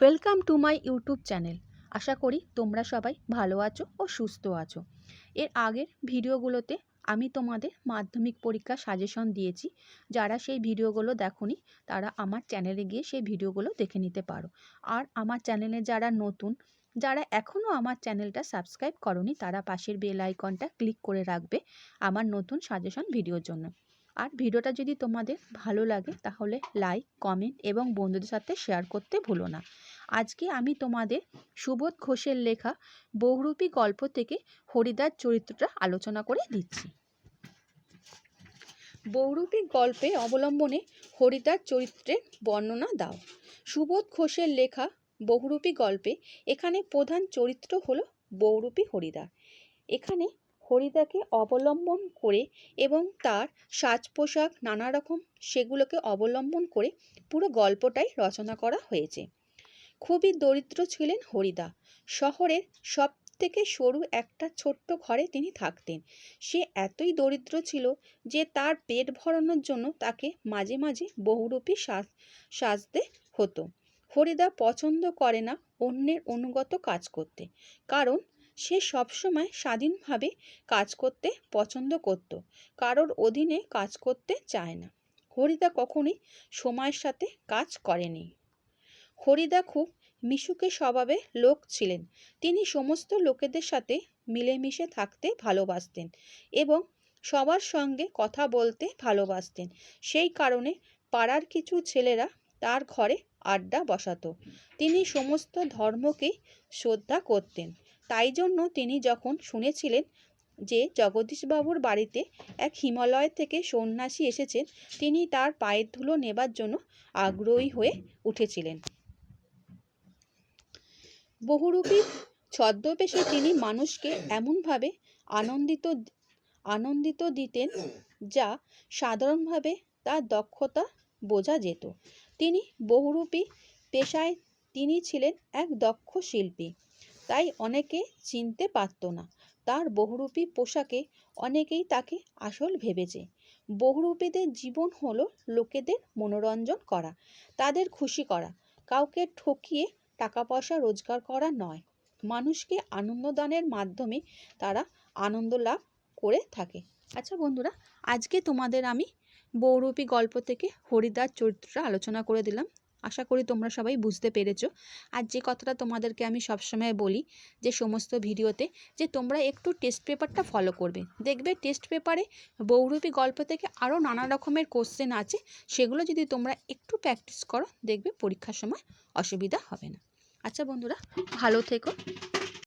Welcome to my YouTube channel আশা করি তোমরা সবাই ভালো আছো ও সুস্থ আছো। এর আগের ভিডিওগুলোতে আমি তোমাদের মাধ্যমিক পরীক্ষার সাজেশন দিয়েছি। যারা সেই ভিডিওগুলো দেখোনি, তারা আমার চ্যানেলে গিয়ে সেই ভিডিওগুলো দেখে নিতে পারো। আর আমার চ্যানেলে যারা নতুন, যারা এখনও আমার চ্যানেলটা সাবস্ক্রাইব করনি, তারা পাশের বেল আইকনটা ক্লিক করে রাখবে আমার নতুন সাজেশন ভিডিওর জন্য। আর ভিডিওটা যদি তোমাদের ভালো লাগে, তাহলে লাইক কমেন্ট এবং বন্ধুদের সাথে শেয়ার করতে ভুলো না। আজকে আমি তোমাদের সুবোধ ঘোষের লেখা বহুরূপী গল্প থেকে হরিদার চরিত্রটা আলোচনা করে দিচ্ছি। বহুরূপী গল্পে অবলম্বনে হরিদার চরিত্রের বর্ণনা দাও। সুবোধ ঘোষের লেখা বহুরূপী গল্পে এখানে প্রধান চরিত্র হলো বহুরূপী হরিদা এখানে হরিদাকে অবলম্বন করে এবং তার সাজ পোশাক নানা রকম সেগুলোকে অবলম্বন করে পুরো গল্পটাই রচনা করা হয়েছে। খুবই দরিদ্র ছিলেন হরিদা। শহরের সব থেকে সরু একটা ছোট্ট ঘরে তিনি থাকতেন। সে এতই দরিদ্র ছিল যে তার পেট ভরানোর জন্য তাকে মাঝে মাঝে বহুরূপী সাজ, সাজতে হতো। হরিদা পছন্দ করে না অন্যের অনুগত কাজ করতে। কারণ সে সবসময় স্বাধীনভাবে কাজ করতে পছন্দ করত। কারোর অধীনে কাজ করতে চায় না। হরিদা কখনোই সময়ের সাথে কাজ করেনি। হরিদা খুব মিশুকে স্বভাবে লোক ছিলেন। তিনি সমস্ত লোকেদের সাথে মিলেমিশে থাকতে ভালোবাসতেন এবং সবার সঙ্গে কথা বলতে ভালোবাসতেন। সেই কারণে পাড়ার কিছু ছেলেরা তার ঘরে আড্ডা বসাতো। তিনি সমস্ত ধর্মকেই শ্রদ্ধা করতেন। তাই জন্য তিনি যখন শুনেছিলেন যে জগদীশবাবুর বাড়িতে এক হিমালয় থেকে সন্ন্যাসী এসেছেন, তিনি তার পায়ের ধুলো নেবার জন্য আগ্রহী হয়ে উঠেছিলেন। বহুরূপী ছদ্মবেশে তিনি মানুষকে এমনভাবে আনন্দিত আনন্দিত দিতেন যা সাধারণভাবে তার দক্ষতা বোঝা যেত। তিনি বহুরূপী পেশায় তিনি ছিলেন এক দক্ষ শিল্পী। তাই অনেকে চিনতে পারত না। তার বহুরূপী পোশাকে অনেকেই তাকে আসল ভেবেছে। বহুরূপীদের জীবন হলো লোকেদের মনোরঞ্জন করা, তাদের খুশি করা, কাউকে ঠকিয়ে টাকা পয়সা রোজগার করা নয়। মানুষকে আনন্দদানের মাধ্যমে তারা আনন্দ লাভ করে থাকে। আচ্ছা বন্ধুরা, আজকে তোমাদের আমি বহুরূপী গল্প থেকে হরিদার চরিত্রটা আলোচনা করে দিলাম। আশা করি তোমরা সবাই বুঝতে পেরেছ। আর যে কথাটা তোমাদেরকে আমি সবসময় বলি, যে সমস্ত ভিডিওতে, যে তোমরা একটু টেস্ট পেপারটা ফলো করবে। দেখবে টেস্ট পেপারে বৌরূপী গল্প থেকে আরও নানা রকমের কোশ্চেন আছে। সেগুলো যদি তোমরা একটু প্র্যাকটিস করো, দেখবে পরীক্ষার সময় অসুবিধা হবে না। আচ্ছা বন্ধুরা, ভালো থেকো।